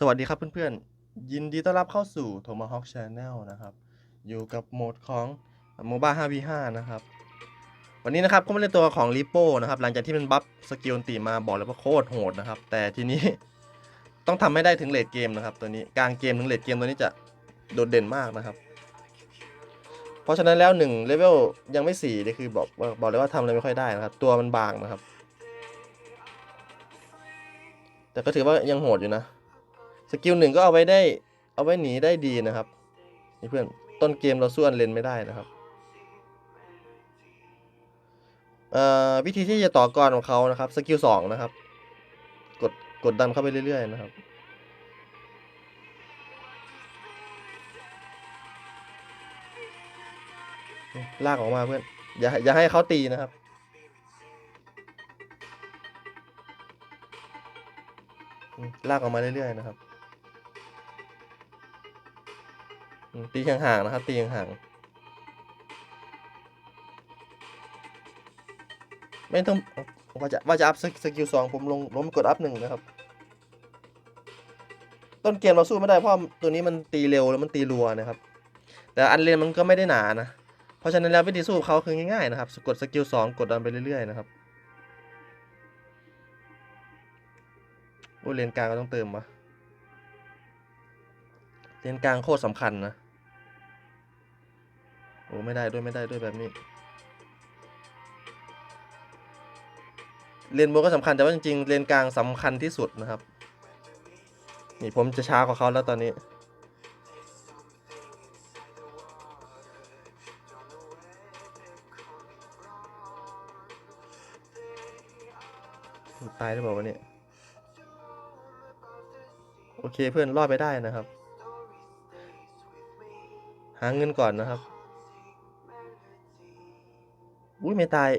สวัสดีครับเพื่อนๆ ยินดีต้อนรับเข้าสู่ Tomahawk Channel นะครับ อยู่กับโหมดของ MOBA 5v5 นะครับ วันนี้นะครับก็มาเล่นตัวของ r i p o นะครับ หลังจากที่มันบัฟสกิลตีมาบอกเลยว่าโคตรโหดนะครับ แต่ทีนี้ ต้องทำให้ได้ถึงเลดเกมนะครับ ตัวนี้กลางเกมถึงเลดเกมตัวนี้จะโดดเด่นมากนะครับ เพราะฉะนั้นแล้วหนึ่งเลเวลยังไม่สี่เลยคือบอกบอกเลยว่าทำอะไรไม่ค่อยได้นะครับ ตัวมันบางนะครับ แต่ก็ถือว่ายังโหดอยู่นะ สกิลหนึ่งก็เอาไว้ได้ เอาไว้หนีได้ดีนะครับ นี่เพื่อนต้นเกมเราสู้อันเลนไม่ได้นะครับเออวิธีที่จะต่อกรของเขานะครับสกิลสองนะครับ กดกดดันเข้าไปเรื่อย ๆ นะครับ ลากออกมาเพื่อน อย่าอย่าให้เขาตีนะครับ ลากออกมาเรื่อย ๆ นะครับ ตีห่างๆนะครับตีห่างๆไม่ต้องว่าจะว่าจะอัพสกิลสองผมลงล้มกดอัพหนึ่งนะครับ ต้นเกมเราสู้ไม่ได้เพราะตัวนี้มันตีเร็วแล้วมันตีรัวนะครับ แต่อันเลนมันก็ไม่ได้หนานะ เพราะฉะนั้นแล้ววิธีสู้เขาคือง่ายๆนะครับกดสกิลสองกดดันไปเรื่อยๆนะครับโอ้ยเลนกลางก็ต้องเติมวะเลนกลางโคตรสำคัญนะ โอ้ไม่ได้ด้วยไม่ได้ด้วยแบบนี้ เลนบนก็สำคัญแต่ว่าจริงๆเลนกลางสำคัญที่สุดนะครับ นี่ผมจะช้ากว่าเขาแล้วตอนนี้ ตายหรือเปล่าวะเนี่ยโอเคเพื่อนรอดไปได้นะครับ หาเงินก่อนนะครับ อุ้ยไม่ตาย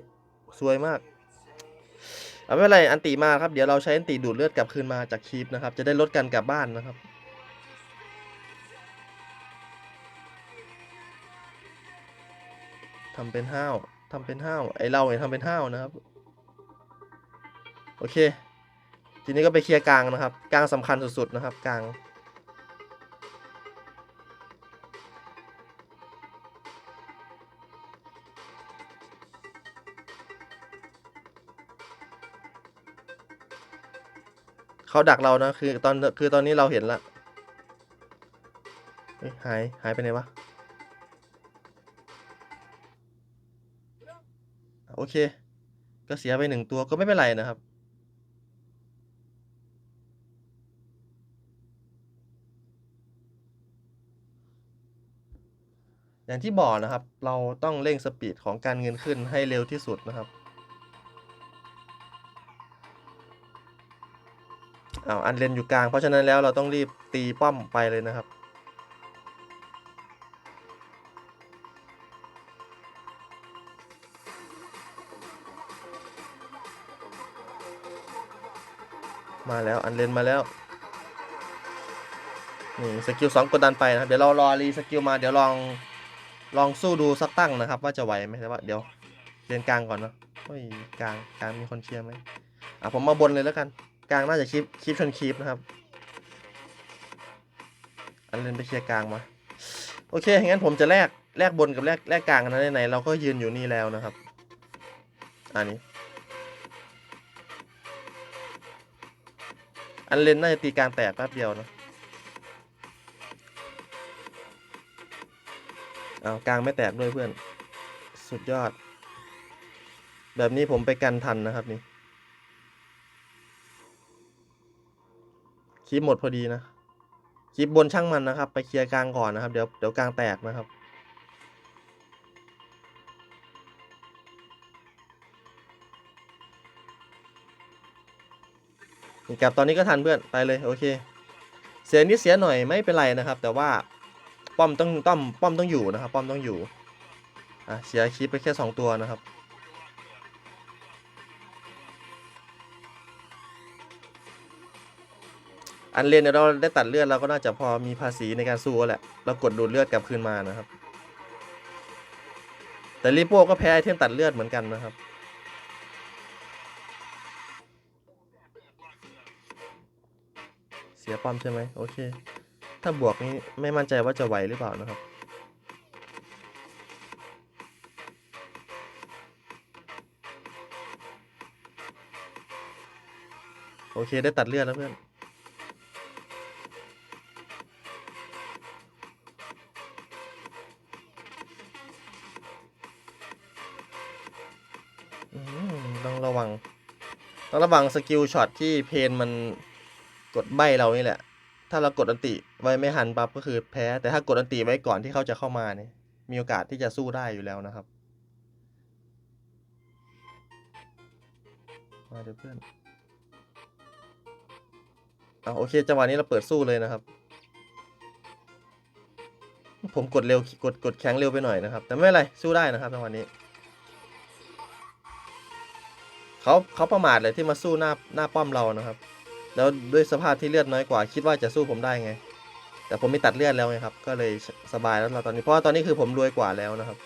สวยมาก เอาไม่เป็นไรอันติมาครับ เดี๋ยวเราใช้อันติดูดเลือดกลับคืนมาจากคีปนะครับ จะได้ลดกันกลับบ้านนะครับ ทำเป็นห้าวทำเป็นห้าวไอเราเนี่ยทำเป็นห้าวนะครับ โอเค ทีนี้ก็ไปเคลียร์กลางนะครับ กลางสำคัญสุดๆนะครับ กลาง เขาดักเรานะคือตอนคือตอนนี้เราเห็นละเฮ้ยหายหายไปไหนวะโอเค ก็เสียไปหนึ่งตัวก็ไม่เป็นไรนะครับ อย่างที่บอกนะครับ เราต้องเร่งสปีดของการเงินขึ้นให้เร็วที่สุดนะครับ อ้าวอันเลนอยู่กลาง เพราะฉะนั้นแล้วเราต้องรีบตีป้อมไปเลยนะครับ มาแล้วอันเลนมาแล้วนี่สกิลสองกดดันไปนะครับ เดี๋ยวเรารอรีสกิลมาเดี๋ยวลองลองสู้ดูสักตั้งนะครับ ว่าจะไหวไหมแต่ว่าเดี๋ยวเรียนกลางก่อนเนาะโอ้ยกลางกลางมีคนเคลียร์ไหมอะผมมาบนเลยแล้วกัน กลางน่าจะคลิปคลิปชนคลิปนะครับ อันเลนไปเคลียร์กลางมาโอเคงั้นผมจะแลกแลกบนกับแลกแลกกลางกันนะไหนเราก็ยืนอยู่นี่แล้วนะครับ อันนี้ อันเลนน่าจะตีกลางแตกแป๊บเดียวนะเอากลางไม่แตกด้วยเพื่อน สุดยอด แบบนี้ผมไปกันทันนะครับนี่ คลิปหมดพอดีนะคลิปบนช่างมันนะครับ ไปเคลียร์กลางก่อนนะครับ เดี๋ยวเดี๋ยวกลางแตกนะครับกลับตอนนี้ก็ทันเพื่อนไปเลยโอเค เสียนิดเสียหน่อยไม่เป็นไรนะครับ แต่ว่าป้อมต้องต้อมป้อมต้องอยู่นะครับ ป้อมต้องอยู่อะเสียคลิปไปแค่สองตัวนะครับ อันเลนเนี่ยเราได้ตัดเลือดเราก็น่าจะพอมีภาษีในการสู้แล้วแหละ เรากดดูดเลือดกลับคืนมานะครับ แต่ริโป้ก็แพ้ไอเทมตัดเลือดเหมือนกันนะครับเสียสียป้อมใช่ไหมโอเค ถ้าบวกนี้ไม่มั่นใจว่าจะไหวหรือเปล่านะครับโอเค ได้ตัดเลือดแล้วเพื่อน ต้องระวังสกิลช็อตที่เพนมันกดใบเรานี่แหละ ถ้าเรากดอันติไว้ไม่หันปั๊บก็คือแพ้ แต่ถ้ากดอันติไว้ก่อนที่เขาจะเข้ามาเนี่ยมีโอกาสที่จะสู้ได้อยู่แล้วนะครับ มาเดี๋ยวเพื่อนอะโอเคจังหวะนี้เราเปิดสู้เลยนะครับ ผมกดเร็วกดกดแข็งเร็วไปหน่อยนะครับ แต่ไม่เป็นไรสู้ได้นะครับจังหวะนี้ เขาเขาประมาทเลยที่มาสู้หน้าหน้าป้อมเรานะครับ แล้วด้วยสภาพที่เลือดน้อยกว่า คิดว่าจะสู้ผมได้ไง แต่ผมม่ตัดเลือดแล้วไงครับ ก็เลยสสบายแล้วเราตอนนี้เพราะว่าตอนนี้คือผมรวยกว่าแล้วนะครับ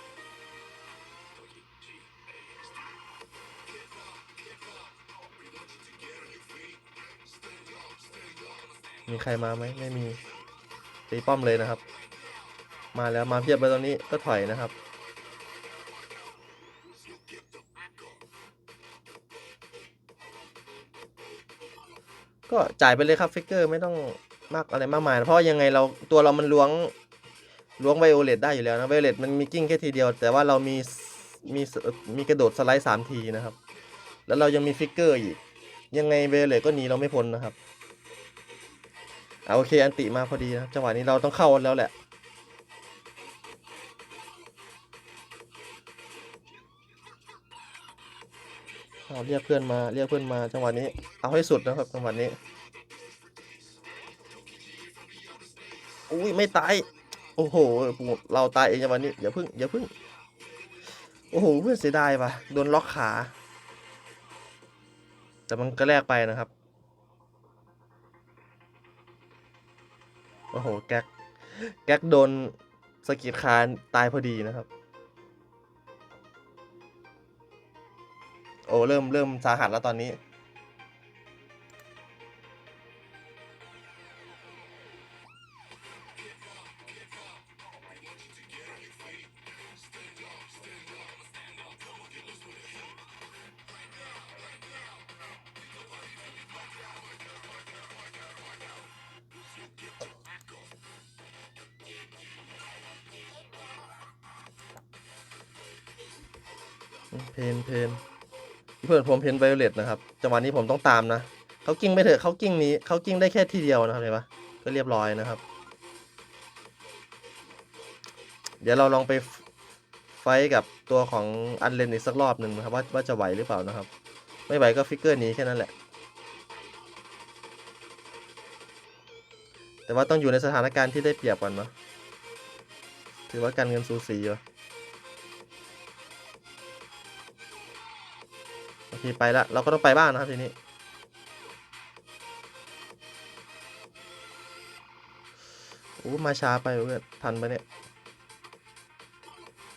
มีใครมาไหมไม่มีตีป้อมเลยนะครับ มาแล้วมาเพียบเลยตอนนี้ก็ถอยนะครับ ก็จ่ายไปเลยครับฟิกเกอร์ไม่ต้องมากอะไรมากมายนะเพราะยังไงเราตัวเรามันล้วงล้วงไวโอเลตได้อยู่แล้วนะไวโอเลตมันมีกิ้งแค่ทีเดียว แต่ว่าเรามีมีมีกระโดดสไลด์สามทีนะครับ แล้วเรายังมีฟิกเกอร์อีก ยังไงไวโอเลตก็หนีเราไม่พ้นนะครับอะโอเคอันติมาพอดีนะจังหวะนี้เราต้องเข้าแล้วแหละ เอาเรียกเพื่อนมาเรียกเพื่อนมาจังหวะนี้ เอาให้สุดนะครับจังหวะนี้อุ้ยไม่ตายโอ้โหเราตายเองจังหวะนี้อย่าพึ่งอย่าพึ่งโอ้โหเพื่อนเสียดายว่ะโดนล็อกขาแต่มันก็แลกไปนะครับโอ้โหแก๊กแก๊กโดนสะกิดคานตายพอดีนะครับ โอ้เริ่มเริ่มสาหัสแล้วตอนนี้ เพนเพน เพื่อนผมเพนไวโอเลตนะครับจังหวะนี้ผมต้องตามนะเขากิ้งไม่เถอะเขากิ้งนี้เขากิ้งได้แค่ทีเดียวนะครับเห็นปะก็เรียบร้อยนะครับ เดี๋ยวเราลองไปไฟกับตัวของอันเลนอีกสักรอบหนึ่งนะครับว่าว่าจะไหวหรือเปล่านะครับ ไม่ไหวก็ฟิกเกอร์หนี้แค่นั้นแหละ แต่ว่าต้องอยู่ในสถานการณ์ที่ได้เปรียบก่อนเนาะถือว่าการเงินสูสีอยู่ เคไปละเราก็ต้องไปบ้านนะครับทีนี้ โอ้ มาช้าไปเพื่อนทันไปเนี่ย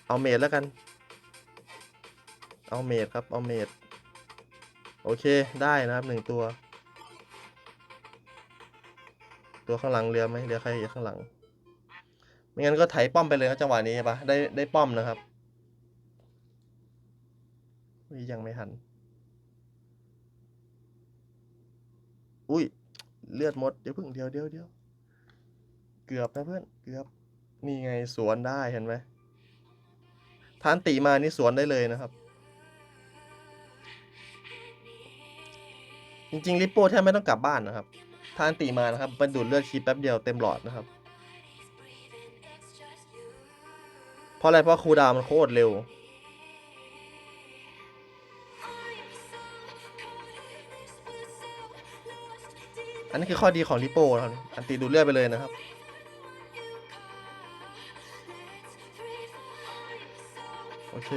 เอาเมดแล้วกัน เอาเมดครับ เอาเมดโอเคได้นะครับหนึ่งตัว ตัวข้างหลังเรือไหมเรือใครอยู่ข้างหลังไม่งั้นก็ไถป้อมไปเลยครับจังหวะนี้ปะได้ได้ป้อมนะครับยยังไม่ทัน อุ้ย เลือดหมด เดี๋ยวเพิ่งเดียวเดียวเดียว เกือบนะเพื่อน เกือบ นี่ไงสวนได้เห็นไหมทานตีมานี่สวนได้เลยนะครับ จริงๆลิปโป้แทบไม่ต้องกลับบ้านนะครับ ทานตีมานะครับมันดูดเลือดคีบแป๊บเดียวเต็มหลอดนะครับ เพราะอะไรเพราะครูดาวมันโคตรเร็ว อันนี้คือข้อดีของลิโป้ครับอันตีดูดเลือดไปเลยนะครับ โอเค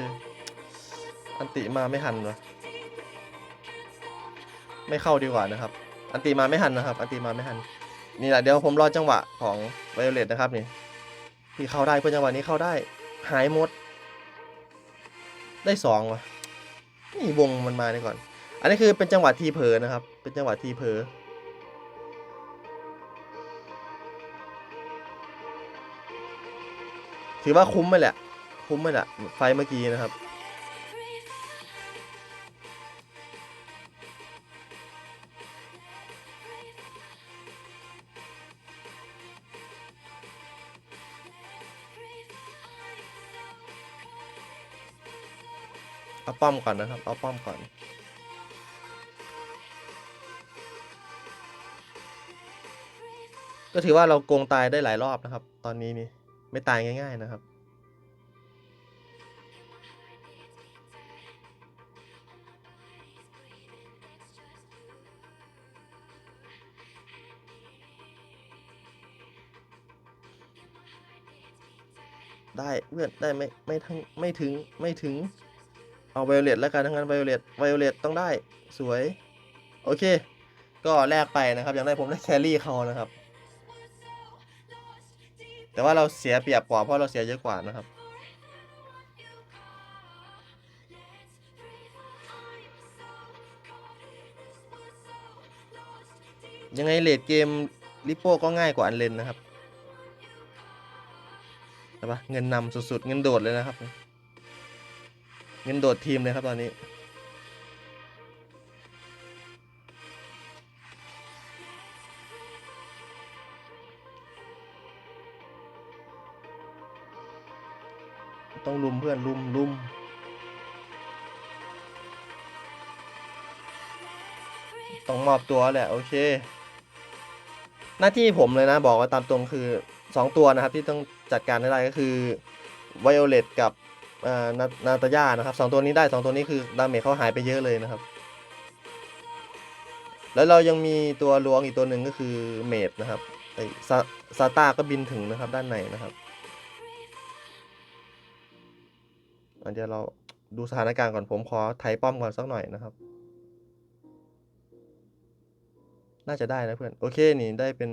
อันติมาไม่ทันวะไม่เข้าดีกว่านะครับ อันติมาไม่ทันนะครับ อันติมาไม่ทัน นี่แหละเดี๋ยวผมรอจังหวะของไวโอเลตนะครับนี่ที่เข้าได้เพื่อจังหวะนี้เข้าได้ หายหมด ได้สองวะนี่วงมันมาดีก่อน อันนี้คือเป็นจังหวะทีเผลอนะครับ เป็นจังหวะทีเผลอ ถือว่าคุ้มไปแหละ คุ้มไปแหละ ไฟเมื่อกี้นะครับ เอาป้อมก่อนนะครับ เอาป้อมก่อนก็ถือว่าเราโกงตายได้หลายรอบนะครับ ตอนนี้นี่ ไม่ตายง่าย ๆนะครับ ได้เพื่อนได้ไม่ไม่ทั้งไม่ถึงไม่ถึง เอาไวโอเลตแล้วกันทั้งนั้นไวโอเลตไวโอเลตต้องได้สวย โอเค ก็แลกไปนะครับ อย่างได้ผมได้แครี่เขานะครับ แต่ว่าเราเสียเปรียบกว่าเพราะเราเสียเยอะกว่านะครับ ยังไงเลดเกมลิโป้ก็ง่ายกว่าอันเลนนะครับใช่ปะเงินนำสุดๆ เงินโดดเลยนะครับ เงินโดดทีมเลยครับตอนนี้ ต้องลุมเพื่อนลุมลุมต้องมอบตัวแหละโอเค หน้าที่ผมเลยนะบอกว่าตามตรงคือ 2 ตัวนะครับที่ต้องจัดการให้ได้ก็คือไวโอเลตกับนานาตาย่านะครับสองตัวนี้ได้ 2 ตัวนี้คือดาเมจเขาหายไปเยอะเลยนะครับ แล้วเรายังมีตัวลวงอีกตัวหนึ่งก็คือเมดนะครับไอซาต้าก็บินถึงนะครับด้านในนะครับ เดี๋ยวเราดูสถานการณ์ก่อนผมขอไถป้อมก่อนสักหน่อยนะครับ น่าจะได้นะเพื่อน โอเคนี่ได้เป็น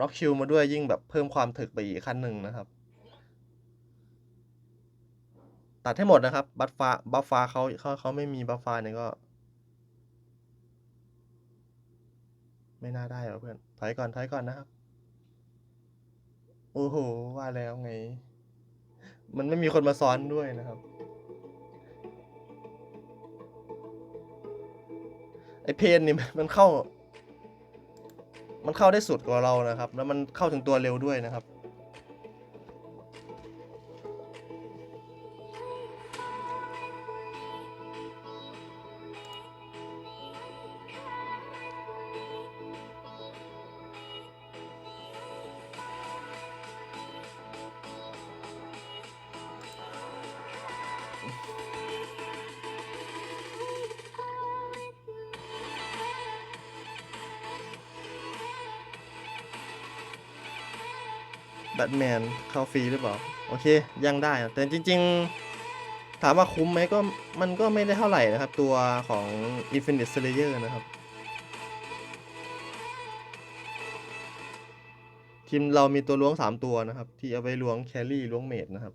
ร็อกชิลมาด้วยยิ่งแบบเพิ่มความถึกไปอีกขั้นหนึ่งนะครับ ตัดให้หมดนะครับ บัฟฟ้าบัฟฟ้าเขาเขาเขาไม่มีบัฟฟ้าเนี่ยก็ ไม่น่าได้หรอเพื่อนถอยก่อนถอยก่อนนะครับ โอ้โห ว่าแล้วไง มันไม่มีคนมาซ้อนด้วยนะครับ ไอเพนนี่มันเข้า มันเข้าได้สุดกว่าเรานะครับ แล้วมันเข้าถึงตัวเร็วด้วยนะครับ บทแมนเข้าฟรีหรือเปล่า โอเค ยังได้ แต่จริง ๆ ถามว่าคุ้มไหมก็มันก็ไม่ได้เท่าไหร่นะครับ ตัวของ Infinite Slayer นะครับ ทีมเรามีตัวล้วง 3 ตัวนะครับ ที่เอาไว้ล้วงแครี่ล้วงเมดนะครับ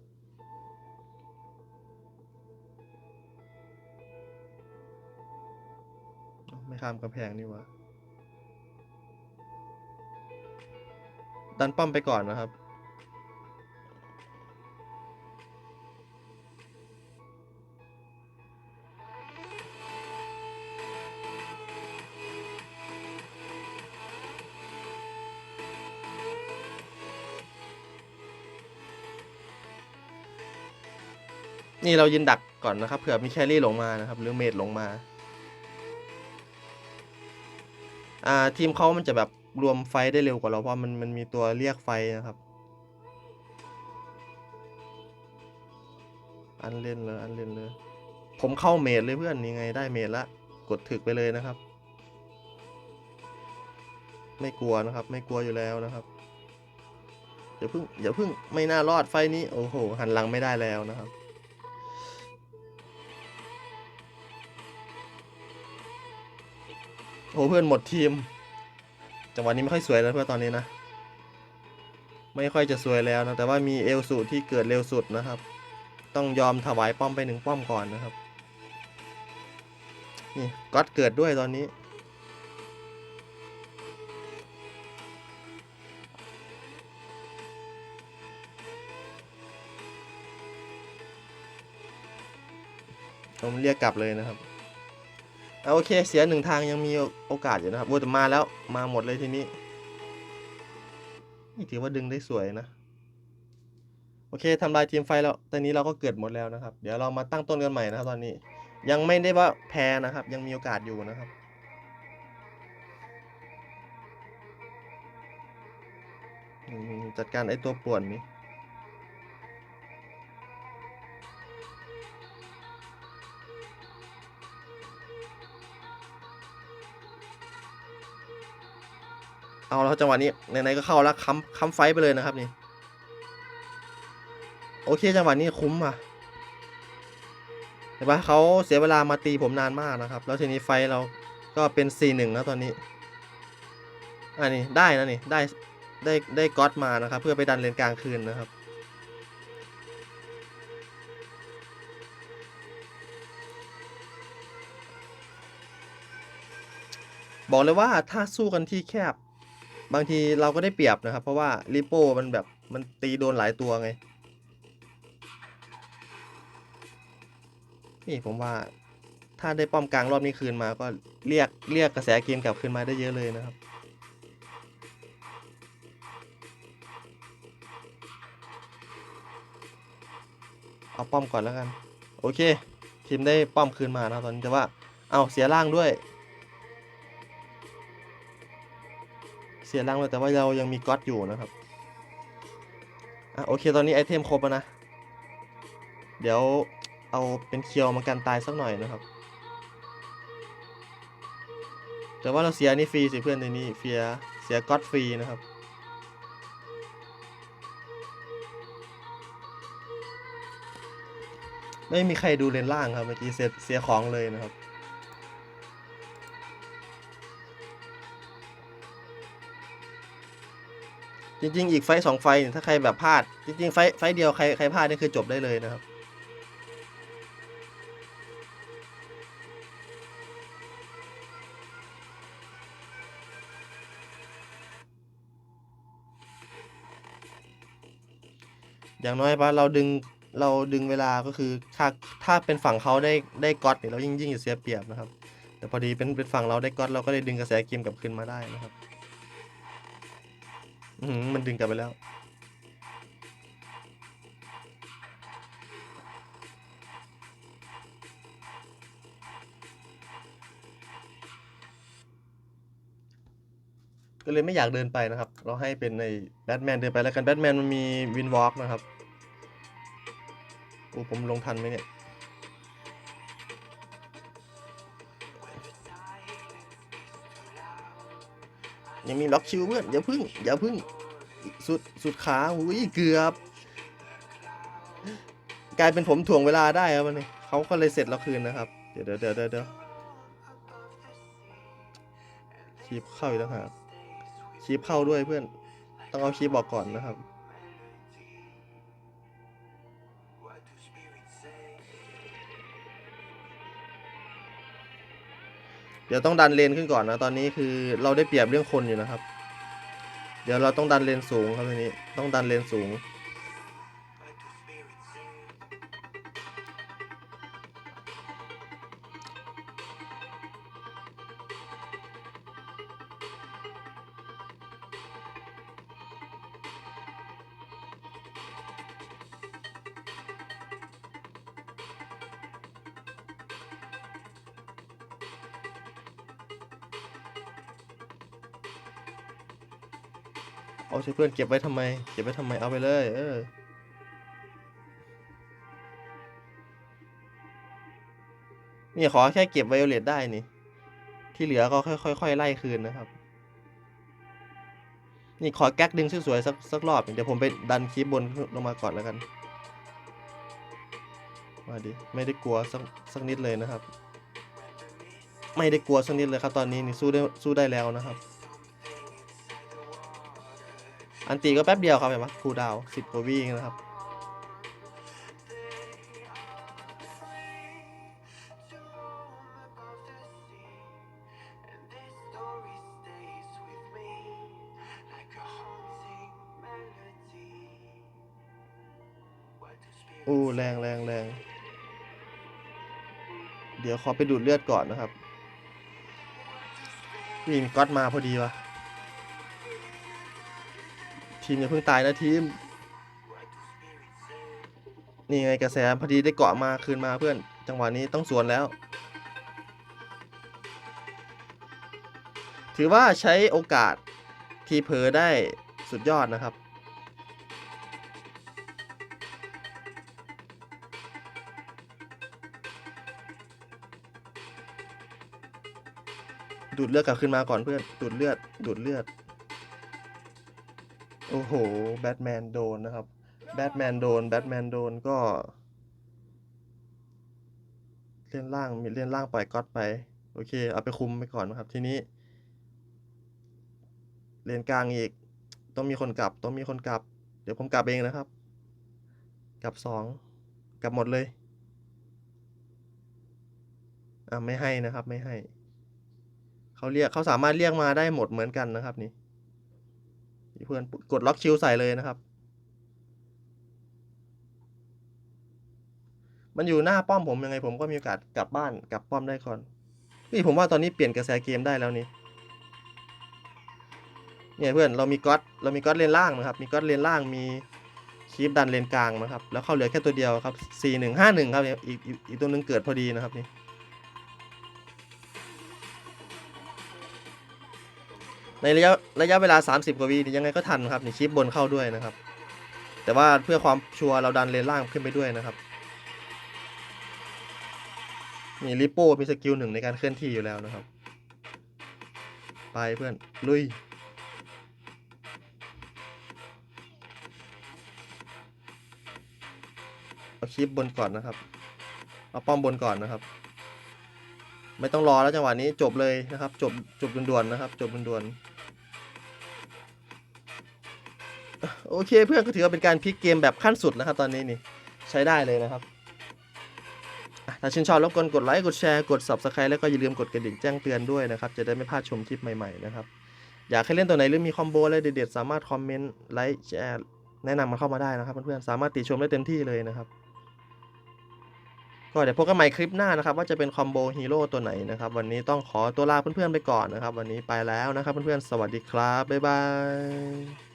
ไม่ข้ามกำแพงนี่วะดันป้อมไปก่อนนะครับ นี่เรายืนดักก่อนนะครับเผื่อมีแครี่ลงมานะครับ หรือเมดลงมาอ่าทีมเขามันจะแบบรวมไฟได้เร็วกว่าเราเพราะมันมันมีตัวเรียกไฟนะครับ อันเล่นเลยอันเล่นเลย ผมเข้าเมดเลยเพื่อนนี่ไงได้เมดละกดถึกไปเลยนะครับ ไม่กลัวนะครับ ไม่กลัวอยู่แล้วนะครับอย่าเพิ่งอย่าเพิ่งไม่น่ารอดไฟนี้โอ้โหหันหลังไม่ได้แล้วนะครับ โอเพื่อนหมดทีม จังหวะนี้ไม่ค่อยสวยแล้วเพื่อนตอนนี้นะ ไม่ค่อยจะสวยแล้วนะ แต่ว่ามีเอลสูที่เกิดเร็วสุดนะครับ ต้องยอมถวายป้อมไปหนึ่งป้อมก่อนนะครับ นี่ก็เกิดด้วยตอนนี้ผมเรียกกลับเลยนะครับ โอเคเสียหนึ่งทางยังมีโอกาสอยู่นะครับโอ้แต่มาแล้วมาหมดเลยทีนี้นี่ถือว่าดึงได้สวยนะ โอเคทำลายทีมไฟแล้ว ตอนนี้เราก็เกิดหมดแล้วนะครับ เดี๋ยวเรามาตั้งต้นกันใหม่นะครับ ตอนนี้ ยังไม่ได้ว่าแพ้นะครับ ยังมีโอกาสอยู่นะครับ จัดการไอ้ตัวป่วนนี้ เอาแล้วจังหวะนี้ไหนๆก็เข้าแล้วค้ำค้ำไฟไปเลยนะครับนี่โอเคจังหวะนี้คุ้มอะเห็นปะเขาเสียเวลามาตีผมนานมากนะครับ แล้วทีนี้ไฟเราก็เป็น 4-1 แล้วตอนนี้ อันนี้ได้นะนี่ได้ได้ได้ก๊อตมานะครับ เพื่อไปดันเลนกลางคืนนะครับ บอกเลยว่าถ้าสู้กันที่แคบ บางทีเราก็ได้เปรียบนะครับ เพราะว่าริโป้มันแบบมันตีโดนหลายตัวไง นี่ผมว่าถ้าได้ป้อมกลางรอบนี้คืนมาก็เรียกเรียกกระแสเกมกลับคืนมาได้เยอะเลยนะครับ เอาป้อมก่อนแล้วกัน โอเค ทีมได้ป้อมคืนมานะตอนนี้แต่ว่า เอาเสียร่างด้วย สียร่างด้วยแต่ว่าเรายังมีก๊อตอยู่นะครับอะโอเคตอนนี้ไอเทมครบแล้วนะ เดี๋ยวเอาเป็นเคียวมากันตายสักหน่อยนะครับ แต่ว่าเราเสียนี่ฟรีสิเพื่อนในนี้เสียเสียก๊อตฟรีนะครับไม่มีใครดูเลนล่างครับเมื่อกี้เสียเสียของเลยนะครับ จริง ๆ อีกไฟสองไฟเนี่ยถ้าใครแบบพลาด จริง ๆ ไฟไฟเดียวใครใครพลาดนี่คือจบได้เลยนะครับอย่างน้อยปะเราดึงเราดึงเวลาก็คือถ้าถ้าเป็นฝั่งเขาได้ได้ก๊อตเนี่ยเรายิ่งยิ่งจะเสียเปรียบนะครับ แต่พอดีเป็นเป็นฝั่งเราได้ก๊อตเราก็เลยดึงกระแสเกมกลับคืนมาได้นะครับ อือหือมันดึงกลับไปแล้ว ก็เลยไม่อยากเดินไปนะครับ เราให้เป็นในแบทแมนเดินไปแล้วกันแบทแมนมันมีวินวอล์กนะครับโอ้ผมลงทันไหมเนี่ย ยังมีล็อกคิวเพื่อนอย่าพึ่งอย่าพึ่งสุดสุดขาอุ้ยเกือบ กลายเป็นผมถ่วงเวลาได้ครับวันนี้เขาก็เลยเสร็จแล้วคืนนะครับ เดี๋ยวเดี๋ยวเดี๋ยวเดี๋ยวชีพเข้าอีกแล้วครับคีพเข้าด้วยเพื่อน ต้องเอาชีบบอกก่อนนะครับ เดี๋ยวต้องดันเลนขึ้นก่อนนะตอนนี้คือเราได้เปรียบเรื่องคนอยู่นะครับ เดี๋ยวเราต้องดันเลนสูงครับทีนี้ต้องดันเลนสูง อาใช้เพื่อนเก็บไว้ทำไม เก็บไว้ทำไมเอาไปเลย เออ นี่ขอแค่เก็บไวโอเลตได้นี่ ที่เหลือก็ค่อยๆค่อยๆไล่คืนนะครับ นี่ขอแก๊กดึงสวยๆสักสักรอบเดี๋ยวผมไปดันคลิปบนลงมาก่อนแล้วกัน มาดิ ไม่ได้กลัวสักสักนิดเลยนะครับ ไม่ได้กลัวสักนิดเลยครับ ตอนนี้นี่สู้ได้สู้ได้แล้วนะครับ อันตีก็แป๊บเดียวครับเห็นไหมคูดาวสิบกว่าวิเองนะครับ อู้แรงแรงแรงเดี๋ยวขอไปดูดเลือดก่อนนะครับ นี่มีก๊อตมาพอดีวะ ทีมอย่าเพิ่งตายนะทีม นี่ไงกระแสพอดีได้เกาะมาคืนมาเพื่อน จังหวะนี้ต้องสวนแล้ว ถือว่าใช้โอกาสทีเพอได้สุดยอดนะครับดูดเลือดกลับขึ้นมาก่อนเพื่อน ดูดเลือด ดูดเลือด โอ้โห แบทแมนโดนนะครับ แบทแมนโดน แบทแมนโดนก็ เล่นล่างมีเล่นล่างปล่อยก๊อตไป โอเค เอาไปคุมไปก่อนนะครับ ทีนี้ เลนกลางอีก ต้องมีคนกลับ ต้องมีคนกลับ เดี๋ยวผมกลับเองนะครับ กลับสอง กลับหมดเลย อะไม่ให้นะครับ ไม่ให้ เขาเรียกเขาสามารถเรียกมาได้หมดเหมือนกันนะครับนี่ เพื่อนกดล็อกชิลใส่เลยนะครับ มันอยู่หน้าป้อมผมยังไงผมก็มีโอกาสกลับบ้านกลับป้อมได้ก่อนนี่ผมว่าตอนนี้เปลี่ยนกระแสเกมได้แล้วนี่เนี่ยเพื่อนเรามีก๊อตเรามีก๊อตเลนล่างนะครับมีก๊อตเลนล่างมีคีปดันเลนกลางนะครับแล้วเข้าเหลือแค่ตัวเดียวครับสี่หนึ่งห้าหนึ่งครับอีกอีกตัวหนึงเกิดพอดีนะครับนี่ ในระยะระยะเวลา 30 กว่าวินี่ยังไงก็ทันครับนี่ชิปบนเข้าด้วยนะครับ แต่ว่าเพื่อความชัวร์เราดันเลนล่างขึ้นไปด้วยนะครับนี่ลิโป้มีสกิลหนึ่งในการเคลื่อนที่อยู่แล้วนะครับ ไปเพื่อน ลุย เอาคลิปบนก่อนนะครับ เอาป้อมบนก่อนนะครับ ไม่ต้องรอแล้วจังหวะนี้จบเลยนะครับ จบจบด่วนๆนะครับ จบด่วนๆ โอเคเพื่อนก็ถือว่าเป็นการพลิกเกมแบบขั้นสุดนะครับตอนนี้นี่ใช้ได้เลยนะครับถ้าชื่นชอบรบกวนกดไลค์กดแชร์กด subscribe แล้วก็อย่าลืมกดกระดิ่งแจ้งเตือนด้วยนะครับ จะได้ไม่พลาดชมคลิปใหม่ๆนะครับ อยากให้เล่นตัวไหนหรือมีคอมโบอะไรเด็ดๆสามารถคอมเมนต์ไลค์แชร์แนะนำมาเข้ามาได้นะครับเพื่อนๆสามารถติชมได้เต็มที่เลยนะครับ ก็เดี๋ยวพบกันใหม่คลิปหน้านะครับ ว่าจะเป็นคอมโบฮีโร่ตัวไหนนะครับ วันนี้ต้องขอตัวลาเพื่อนๆไปก่อนนะครับ วันนี้ไปแล้วนะครับเพื่อนๆสวัสดีครับบ๊ายบาย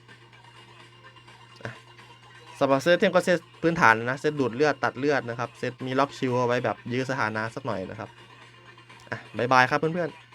สำหรับเซตเทมก็เซตพื้นฐานนะเซตดูดเลือดตัดเลือดนะครับเซตมีล็อกชิวเอาไว้แบบยื้อสถานะสักหน่อยนะครับอะบายบายครับเพื่อนๆ